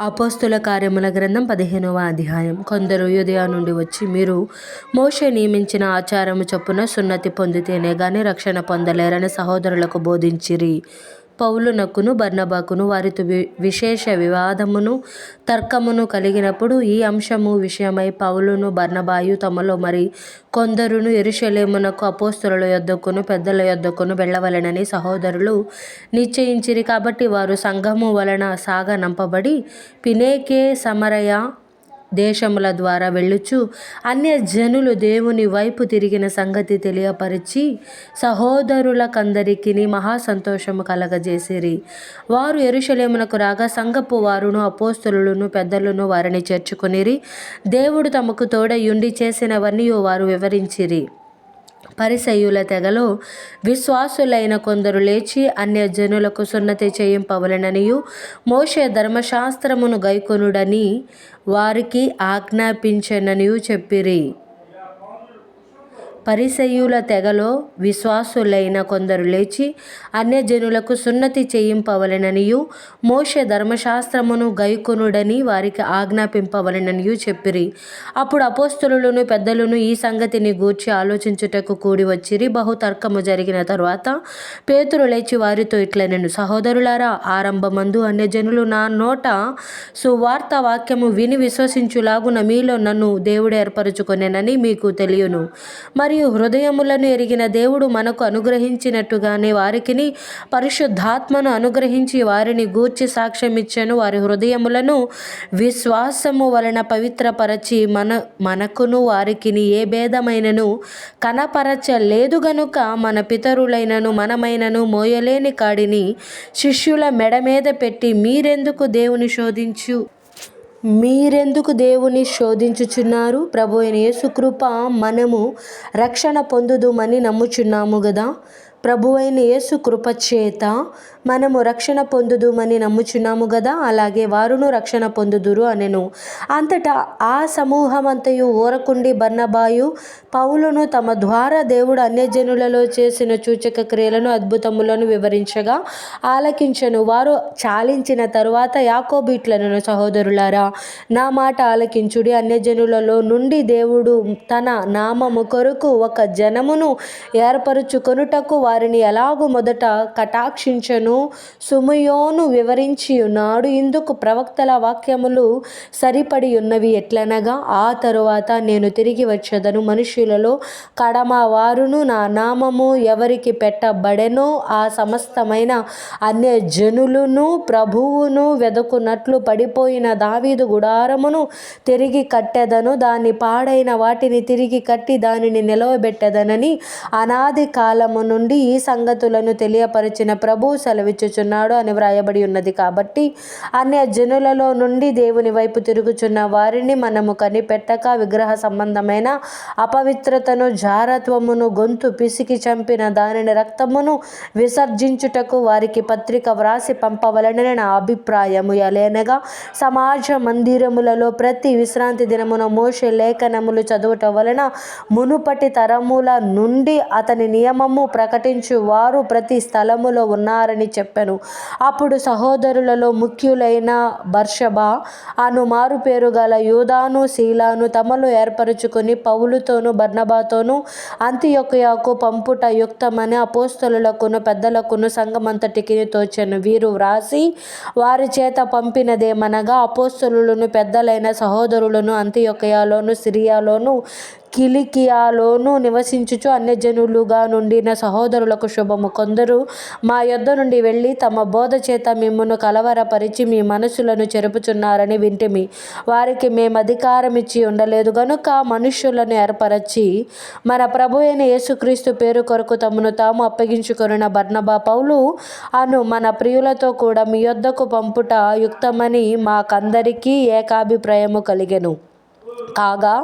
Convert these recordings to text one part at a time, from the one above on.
అపోస్తుల కార్యముల గ్రంథం పదిహేనవ అధ్యాయం. కొందరు యూదయ నుండి వచ్చి మీరు మోషే నియమించిన ఆచారము చొప్పున సున్నతి పొందితేనే గాని రక్షణ పొందలేరని సహోదరులకు బోధించిరి. పౌలునకును బర్నబాకును వారితో విశేష వివాదమును తర్కమును కలిగినప్పుడు ఈ అంశము విషయమై పౌలును బర్నబాయు తమలో మరి కొందరును ఎరుషలేమునకు అపోస్తుల యొద్దకును పెద్దల యొద్దకును వెళ్ళవలెనని సహోదరులు నిశ్చయించిరి. కాబట్టి వారు సంఘము వలన సాగనంపబడి పినేకే సమరయ దేశముల ద్వారా వెళ్ళుచు అన్యజనులు దేవుని వైపు తిరిగిన సంగతి తెలియపరిచి సహోదరులకందరికీ మహా సంతోషము కలగజేసిరి. వారు ఎరుషలేమునకు రాగా సంగపు వారును అపోస్తులను పెద్దలను వారిని చేర్చుకొనిరి. దేవుడు తమకు తోడయుండి చేసినవన్నీ వారు వివరించిరి. పరిసయుల తెగలో విశ్వాసులైన కొందరు లేచి అన్య జనులకు సున్నతి చేయింపవలెననియు మోషే ధర్మశాస్త్రమును గైకొనుడని వారికి ఆజ్ఞాపించెననియు చెప్పిరి. పరిసయుల తెగలో విశ్వాసులైన కొందరు లేచి అన్యజనులకు సున్నతి చేయింపవలెననియు మోష ధర్మశాస్త్రమును గైకొనుడని వారికి ఆజ్ఞాపింపవలెననియు చెప్పిరి. అప్పుడు అపోస్తులను పెద్దలను ఈ సంగతిని గూర్చి ఆలోచించుటకు కూడి వచ్చిరి. బహు తర్కము జరిగిన తరువాత పేతురు లేచి వారితో ఇట్లనెను సహోదరులారా ఆరంభమందు అన్యజనులు నా నోట సువార్త వాక్యము విని విశ్వసించులాగున మీలో నన్ను దేవుడు ఏర్పరచుకునేనని మీకు తెలియను. మరియు హృదయములను ఎరిగిన దేవుడు మనకు అనుగ్రహించినట్టుగానే వారికిని పరిశుద్ధాత్మను అనుగ్రహించి వారిని గూర్చి సాక్ష్యమిచ్చను వారి హృదయములను విశ్వాసము వలన పవిత్రపరచి మన మనకును వారికిని ఏ భేదమైనను కనపరచలేదు గనుక మన పితరులైనను మనమైనను మోయలేని కాడిని శిష్యుల మెడ మీద పెట్టి మీరెందుకు దేవుని శోధించు? మీరెందుకు దేవుని శోధించుచున్నారు? ప్రభు అయిన యేసుకృప మనము రక్షణ పొందుదుమని నమ్ముచున్నాము కదా ప్రభు అయిన యేసు కృప చేత మనము రక్షణ పొందుదుమని నమ్ముచున్నాము కదా అలాగే వారును రక్షణ పొందుదురు అనెను. అంతటా ఆ సమూహమంతయు ఊరకుండి బర్ణబాయు పౌలను తమ ద్వారా దేవుడు అన్యజనులలో చేసిన సూచక క్రియలను అద్భుతములను వివరించగా ఆలకించను. వారు చాలించిన తరువాత యాకోబీట్లను సహోదరులారా నా మాట ఆలకించుడి. అన్యజనులలో నుండి దేవుడు తన నామము కొరకు ఒక జనమును ఏర్పరుచుకొనుటకు వారిని ఎలాగూ మొదట కటాక్షించను? సుమయోను వివరించి ఉన్నాడు ఇందుకు ప్రవక్తల వాక్యములు సరిపడి ఉన్నవి ఎట్లనగా ఆ తరువాత నేను తిరిగి వచ్చేదను మనుషులలో కడమ వారును నా నామము ఎవరికి పెట్టబడెనో ఆ సమస్తమైన అన్య జనులను ప్రభువును వెదకున్నట్లు పడిపోయిన దావీదు గుడారమును తిరిగి కట్టెదను దాన్ని పాడైన వాటిని తిరిగి కట్టి దానిని నిలవబెట్టెదనని అనాది కాలము నుండి ఈ సంగతులను తెలియపరిచిన ప్రభు సెలవిచ్చుచున్నాడు అని వ్రాయబడి ఉన్నది కాబట్టి అన్య జనులలో నుండి దేవుని వైపు తిరుగుచున్న వారిని మనము కనిపెట్టక విగ్రహ సంబంధమైన అపవిత్రతను జారత్వమును గొంతు పిసికి చంపిన దానిని రక్తమును విసర్జించుటకు వారికి పత్రిక వ్రాసి పంపవలనని నా అభిప్రాయము. ఎలనగా సమాజ మందిరములలో ప్రతి విశ్రాంతి దినమున మోషే లేఖనములు చదువుట వలన మునుపటి తరముల నుండి అతని నియమము ప్రకటించు వారు ప్రతి స్థలములో ఉన్నారని చెప్పాను. అప్పుడు సహోదరులలో ముఖ్యులైన బర్షబా అను మారు పేరు గల యూదాను శీలాను తమలో ఏర్పరచుకొని పౌలుతోను బర్ణబాతోనూ అంత్యొకయాకు పంపుట యుక్తమని అపోస్తలులకును పెద్దలకును సంఘమంతటికి తోచాను. వీరు వ్రాసి వారి చేత పంపినదేమనగా అపోస్తలులను పెద్దలైన సహోదరులను అంత్యొకయాలోను సిరియాలోను కిలికియాలోను నివసించుచు అన్యజనులుగా నుండిన సహోదరులకు శుభము. కొందరు మా యొద్ద నుండి వెళ్ళి తమ బోధ చేత మిమ్మను కలవరపరిచి మీ మనసులను చెరుపుచున్నారని వింటిమి. వారికి మేము అధికారం ఇచ్చి ఉండలేదు. గనుక మనుష్యులను ఏర్పరచి మన ప్రభు అయిన యేసుక్రీస్తు పేరు కొరకు తమను తాము అప్పగించుకొనిన బర్ణబా పౌలు అను మన ప్రియులతో కూడా మీ యొద్దకు పంపుట యుక్తమని మాకందరికీ ఏకాభిప్రాయము కలిగెను. కాగా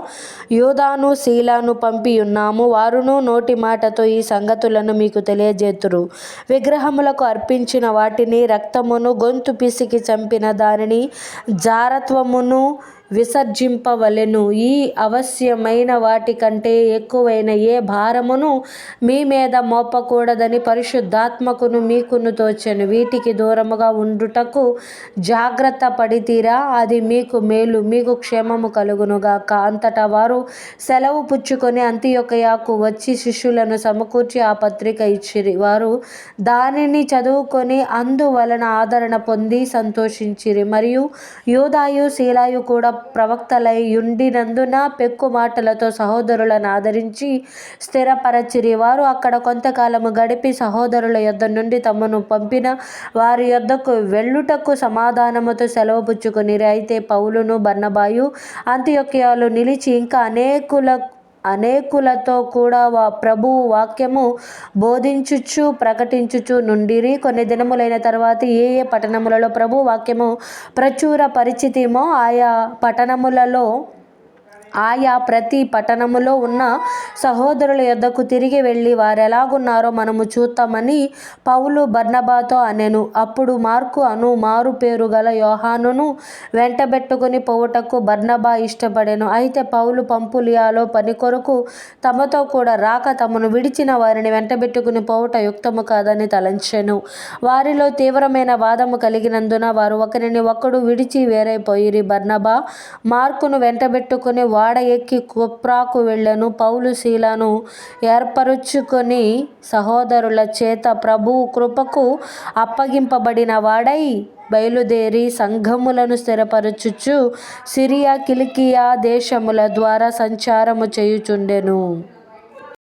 యూదాను శీలాను పంపి ఉన్నాము. వారును నోటి మాటతో ఈ సంగతులను మీకు తెలియజేతురు. విగ్రహములకు అర్పించిన వాటిని రక్తమును గొంతు పిసికి చంపిన దానిని జారత్వమును విసర్జింపవలెను. ఈ అవశ్యమైన వాటికంటే ఎక్కువైన ఏ భారమును మీ మీద మోపకూడదని పరిశుద్ధాత్మకును మీకును తోచెను. వీటికి దూరముగా ఉండుటకు జాగ్రత్త పడితీరా. అది మీకు మేలు మీకు క్షేమము కలుగునుగాక. అంతటా వారు సెలవు పుచ్చుకొని అంత్యొకయాకు వచ్చి శిష్యులను సమకూర్చి ఆ పత్రిక ఇచ్చిరి. వారు దానిని చదువుకొని అందువలన ఆదరణ పొంది సంతోషించిరి. మరియు యోదాయు శీలాయు కూడా ప్రవక్తలై ఉండినందున పెక్కు మాటలతో సహోదరులను ఆదరించి స్థిరపరచిరి. వారు అక్కడ కొంతకాలము గడిపి సహోదరుల యొద్ద నుండి తమను పంపిన వారి యొద్దకు వెళ్ళుటకు సమాధానముతో సెలవు పుచ్చుకొనిరి. అయితే పౌలును బర్ణబాయు అంత్యొక్యాలు నిలిచి ఇంకా అనేకుల అనేకులతో కూడా వా ప్రభువు వాక్యము బోధించుచు ప్రకటించుచు నుండిరి. కొన్ని దినములైన తర్వాత ఏ ఏ పట్టణములలో ప్రభు వాక్యము ప్రచుర పరిచితిమో ఆయా పట్టణములలో ఆయా ప్రతి పట్టణములో ఉన్న సహోదరుల యొద్దకు తిరిగి వెళ్ళి వారెలాగున్నారో మనము చూద్దామని పౌలు బర్నబాతో అనెను. అప్పుడు మార్కు అను మారు పేరు గల యోహానును వెంటబెట్టుకుని పోవుటకు బర్నబా ఇష్టపడెను. అయితే పౌలు పంపులియాలో పని కొరకు తమతో కూడా రాక తమను విడిచిన వారిని వెంటబెట్టుకుని పోవుట యుక్తము కాదని తలంచెను. వారిలో తీవ్రమైన వాదము కలిగినందున వారు ఒకరిని ఒకడు విడిచి వేరైపోయిరి. బర్నబా మార్కును వెంటబెట్టుకుని వాడ ఎక్కి కుప్రాకు వెళ్ళెను పౌలు శీలను ఏర్పరుచుకొని సహోదరుల చేత ప్రభువు కృపకు అప్పగింపబడిన వాడై బయలుదేరి సంఘములను స్థిరపరచుచు సిరియా కిలికియా దేశముల ద్వారా సంచారము చేయుచుండెను.